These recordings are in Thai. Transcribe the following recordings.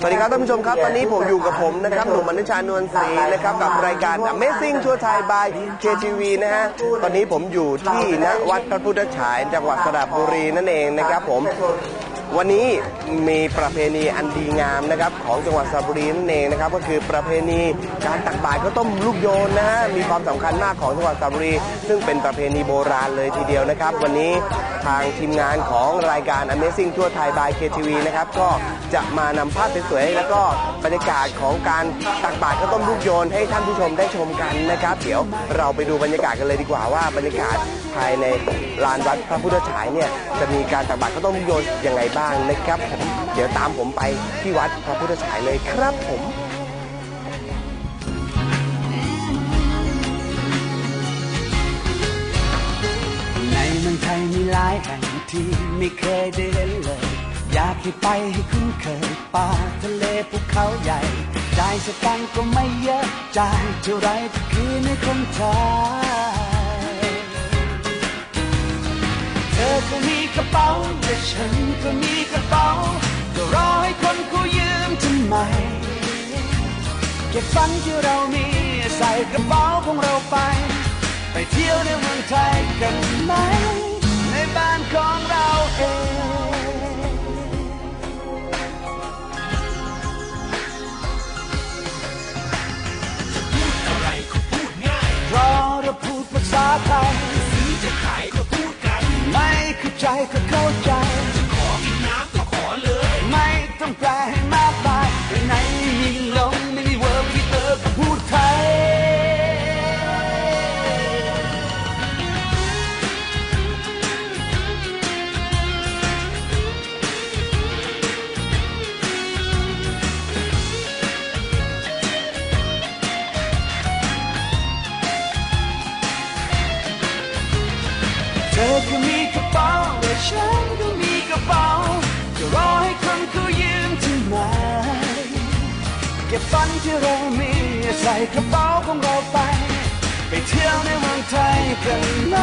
สวัสดีครับท่านผู้ชมครับตอนนี้ผมอยู่กับผมนะครับหนุ่มมนุชานวลศรีนะครับกับรายการ Amazing ชัวไทย by KTV นะฮะตอนนี้ผมอยู่ที่ณวัดพระพุทธฉายจังหวัดสระบุรีนั่นเองนะครับผมวันนี้มีประเพณีอันดีงามนะครับของจังหวัดสระบุรีนั่นเองนะครับก็คือประเพณีการตักบาตรข้าวต้มลูกโยนนะฮะมีความสำคัญมากของจังหวัดสระบุรีซึ่งเป็นประเพณีโบราณเลยทีเดียวนะครับ วันนี้ทางทีมงานของรายการ Amazing ทั่วไทย by KTV นะครับ ก็จะมานำภาพสวยๆแล้วก็บรรยากาศของการตักบาตรข้าวต้มลูกโยนให้ท่านผู้ชมได้ชมกันนะครับ เดี๋ยวเราไปดูบรรยากาศกันเลยดีกว่าว่าบรรยากาศภายในลานวัดพระพุทธฉายเนี่ยจะมีการตักบาตรข้าวต้มลูกโยนยังไงบ้างนะครับผมเดี๋ยวตามผมไปที่วัดพระพุทธฉายเลยครับผม ไทยมีหลายแห่งที่ไม่เคยได้เห็นเลย อยากให้ไปให้คุ้นเคยป่าทะเลภูเขาใหญ่จ่ายสตังก็ไม่เยอะจ่ายเท่าไรก็คือในคนไทยเธอก็มีกระเป๋าแต่ฉันก็มีกระเป๋าก็รอให้คนเขายืมทำไมเก็บฝันที่เรามีใส่กระเป๋าของเราไป ไปเที่ยวในเมืองไทยกัน ใจก็เข้าใจ จะขอกินน้ำก็ขอเลย ไม่ต้องแปล เก็บฝันที่เรามีใส่กระเป๋าของเราไป ไปเที่ยวในเมืองไทยกันไหม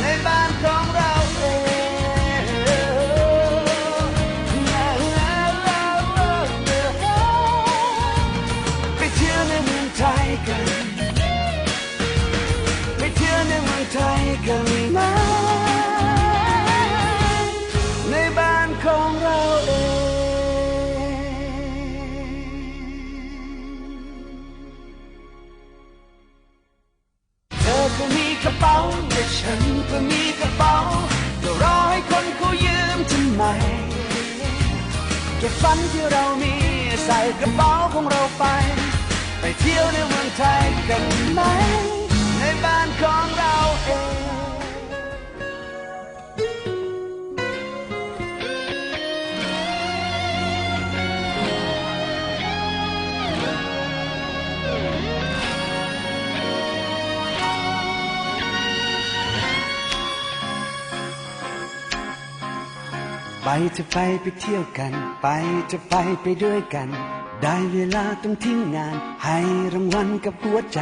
ในบ้านของเราเองไปเที่ยวในเมืองไทยกัน ไปเที่ยวในเมืองไทยกัน ฉันก็มีกระเป๋าก็รอให้คนเขายืมทำไมเก็บฝันที่เรามีใส่กระเป๋าของเราไป ไปเที่ยวในเมืองไทยกันไหมในบ้านของเรา จะไปไปเที่ยวกัน ไปจะไปไปด้วยกัน ได้เวลาต้องทิ้งงาน ให้รางวัลกับหัวใจ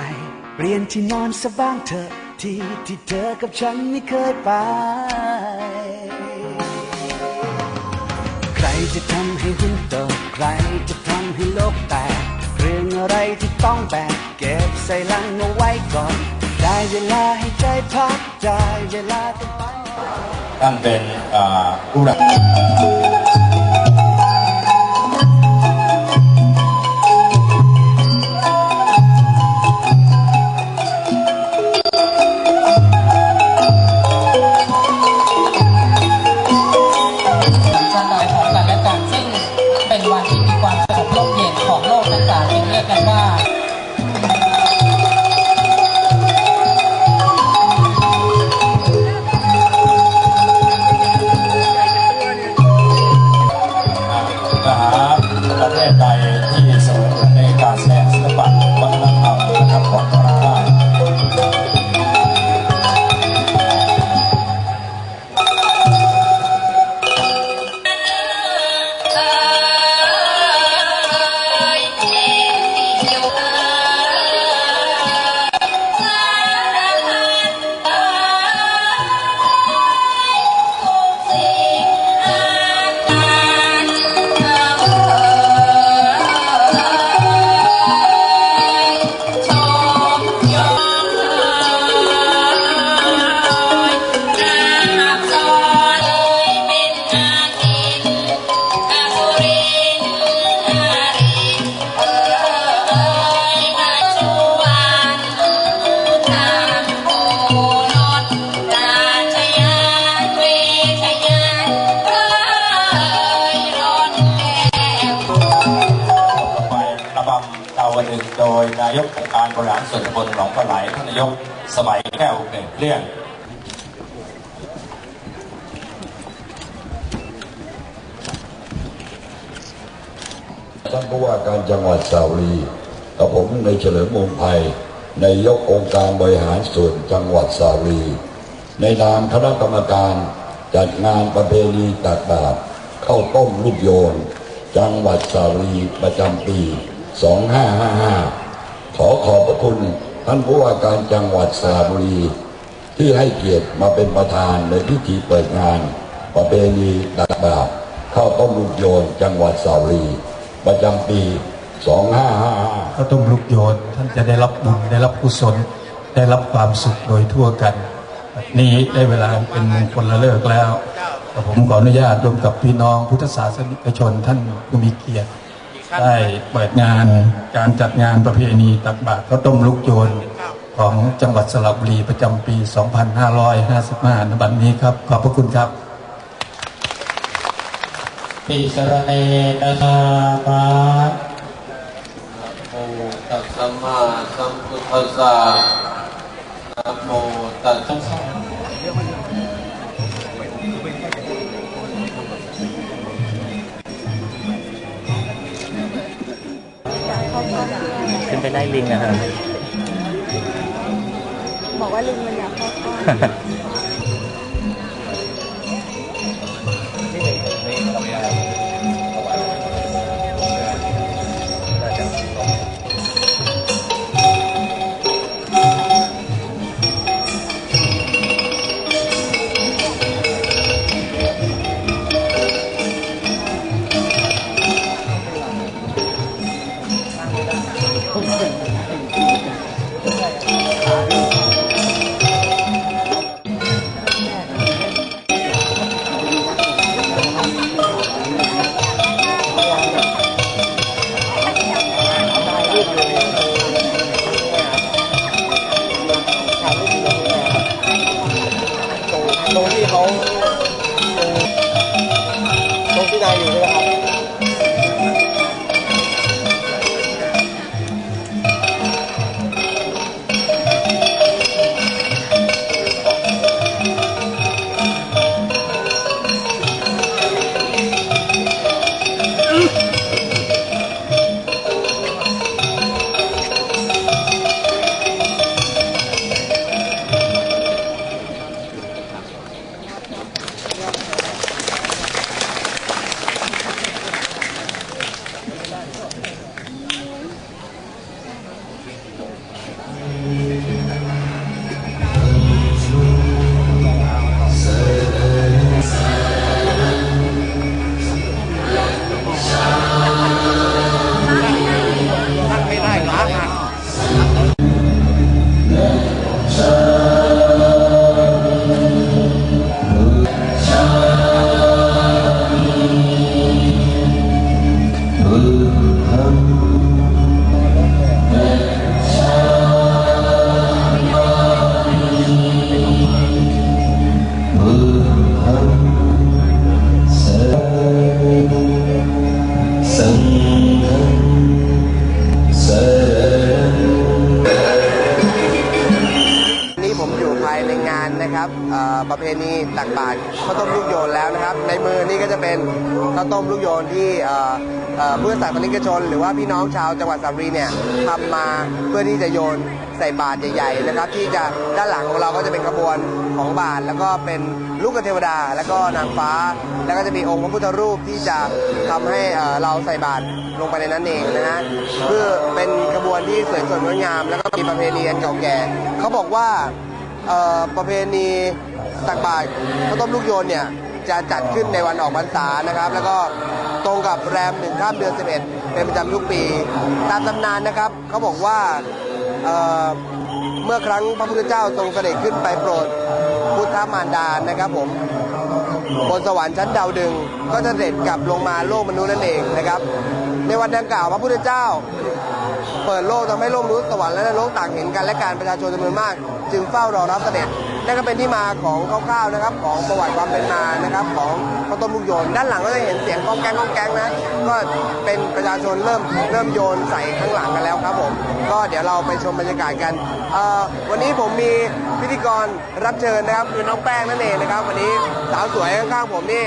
เปลี่ยนที่นอนสบ้างเถอะที่ที่เธอกับฉันไม่เคยไป ใครจะทำให้หุ้นตกใครจะทำให้โลกแตก เรื่องอะไรที่ต้องแบกเก็บใส่ลังเอาไว้ก่อน ได้เวลาให้ใจพักได้เวลาต้อง ท่านเป็นเอ่อผู้รับ ริหารส่วนตำบลหนองปลาไหลท่านนายกสมัยแก้วเกิดเรื่องท่านผู้ว่าการจังหวัดสระบุรีกับผมในเฉลิมวงศ์ภัยในยกองค์การบริหารส่วนจังหวัดสระบุรี ในนามคณะกรรมการจัดงานประเพณีตักบาตรเข้าวต้มลูกโยน จังหวัดสระบุรีประจำปี 2555 อขอบพระคุณท่านผู้ว่าการจังหวัดสระบุรี ที่ให้เกียรติมาเป็นประธานในพิธีเปิดงาน ประเพณีตักบาตรข้าวต้มลูกโยนจังหวัดสระบุรี ประจำปี 2555ข้าวต้มลูกโยนท่านจะได้รับบุญได้รับกุศลได้รับความสุขโดยทั่วกัน นี้ได้เวลาเป็นมงคลละเลิกแล้วผมขออนุญาตร่วมกับพี่น้องพุทธศาสนิกชนท่านผู้มีเกียรติ ได้เปิดงานการจัดงานประเพณีตักบาตรข้าวต้มลูกโยนของจังหวัดสระบุรีประจำปี 2555ในบัดนี้ครับ ขอบพระคุณครับปิสรเนนะนามาโมตัสสะมาสัมพุทธัสสะนะโมตัสสะ ไปได้ลิงนะครับบอกว่าลิงมันอยากเข้าข้อต ประเพณีตักบาตรข้าวต้มลูกโยนแล้วนะครับ ในมือนี่ก็จะเป็นข้าวต้มลูกโยนที่เพื่อศาสนิกชน หรือว่าพี่น้องชาวจังหวัดสระบุรีเนี่ยทำมาเพื่อที่จะโยนใส่บาตรใหญ่ๆนะครับ ที่จะด้านหลังของเราก็จะเป็นขบวนของบาตรแล้วก็เป็นลูกเทวดา แล้วก็นางฟ้า แล้วก็จะมีองค์พระพุทธรูปที่จะทำให้เราใส่บาตรลงไปในนั้นเองนะฮะเพื่อเป็นขบวนที่สวยสดงดงาม แล้วก็มีประเพณีอันเก่าแก่ เขาบอกว่าประเพณี ตักบาตรข้าวต้มลูกโยนเนี่ยจะจัดขึ้นในวันออกพรรษานะครับ แล้วก็ตรงกับแรมหนึ่งข้ามเดือน 11 เป็นประจำทุกปี ตามตำนานนะครับเขาบอกว่าเเมื่อครั้งพระพุทธเจ้าทรงเสด็จขึ้นไปโปรดพุทธมารดานะครับผมบนสวรรค์ชั้นดาวดึงก็จะเสด็จกลับลงมาโลกมนุษย์นั่นเองนะครับ ในวันดังกล่าวพระพุทธเจ้า เปิดโลกทำให้โลกมนุษย์สวรรค์และนรกต่างเห็นกันและการประชาชนจำนวนมาก จึงเฝ้ารอรับเสด็จนั่นก็เป็นที่มาของคร่าวๆนะครับ ของประวัติความเป็นมานะครับ ของข้าวต้มลูกโยน ด้านหลังก็จะเห็นเสียงก้องแก๊งก้องแก๊งนะก็เป็นประชาชนเริ่มเริ่มโยนใส่ข้างหลังกันแล้วครับผมก็เดี๋ยวเราไปชมบรรยากาศกันวันนี้ผมมีพิธีกรรับเชิญนะครับคือน้องแป้งนั่นเองนะครับ วันนี้สาวสวยข้างๆผมนี่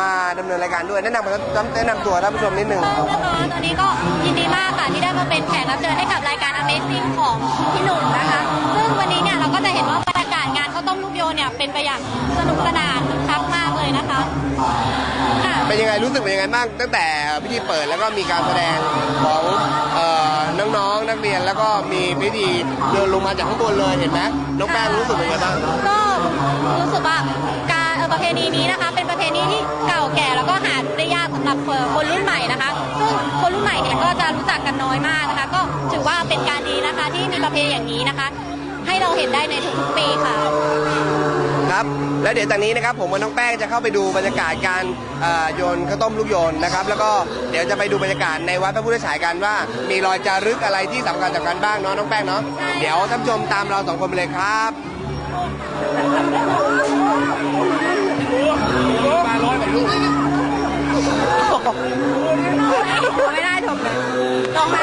มาดำเนินรายการด้วยแนะนำแนะนำตัวท่านผู้ชมนิดนึงนะคะตอนนี้ก็ยินดีมากค่ะที่ได้มาเป็นแขกรับเชิญให้กับรายการ Amazing ของพี่หนุ่มนะคะ ซึ่งวันนี้เนี่ยเราก็จะเห็นว่าบรรยากาศงานข้าวต้มลูกโยนเนี่ยเป็นไปอย่างสนุกสนานคึกคักมากเลยนะคะค่ะเป็นยังไงรู้สึกเป็นยังไงบ้างตั้งแต่พิธีเปิดแล้วก็มีการแสดงของเอ่อน้องๆนักเรียนแล้วก็มีพิธีเดินลงมาจากข้างบนเลยเห็นไหมน้องแป้งรู้สึกเป็นยังไงบ้าง ก็รู้สึกว่าการเอ่อประเพณีนี้ คนรุ่นใหม่นะคะ ซึ่งคนรุ่นใหม่เนี่ยก็จะรู้จักกันน้อยมากนะคะ ก็ถือว่าเป็นการดีนะคะที่มีประเพณีอย่างนี้นะคะ ให้เราเห็นได้ในทุกๆปีค่ะ ครับแล้วเดี๋ยวจากนี้นะครับผมกับน้องแป้งจะเข้าไปดูบรรยากาศการเอ่อโยนข้าวต้มลูกโยนนะครับ แล้วก็เดี๋ยวจะไปดูบรรยากาศในวัดพระพุทธฉายกันว่า มีรอยจารึกอะไรที่สำคัญสำคัญบ้างเนาะน้องแป้งเนาะเดี๋ยวท่านผู้ชมตามเราสองคนไปเลยครับไม่ได้ถกเลยลองไหม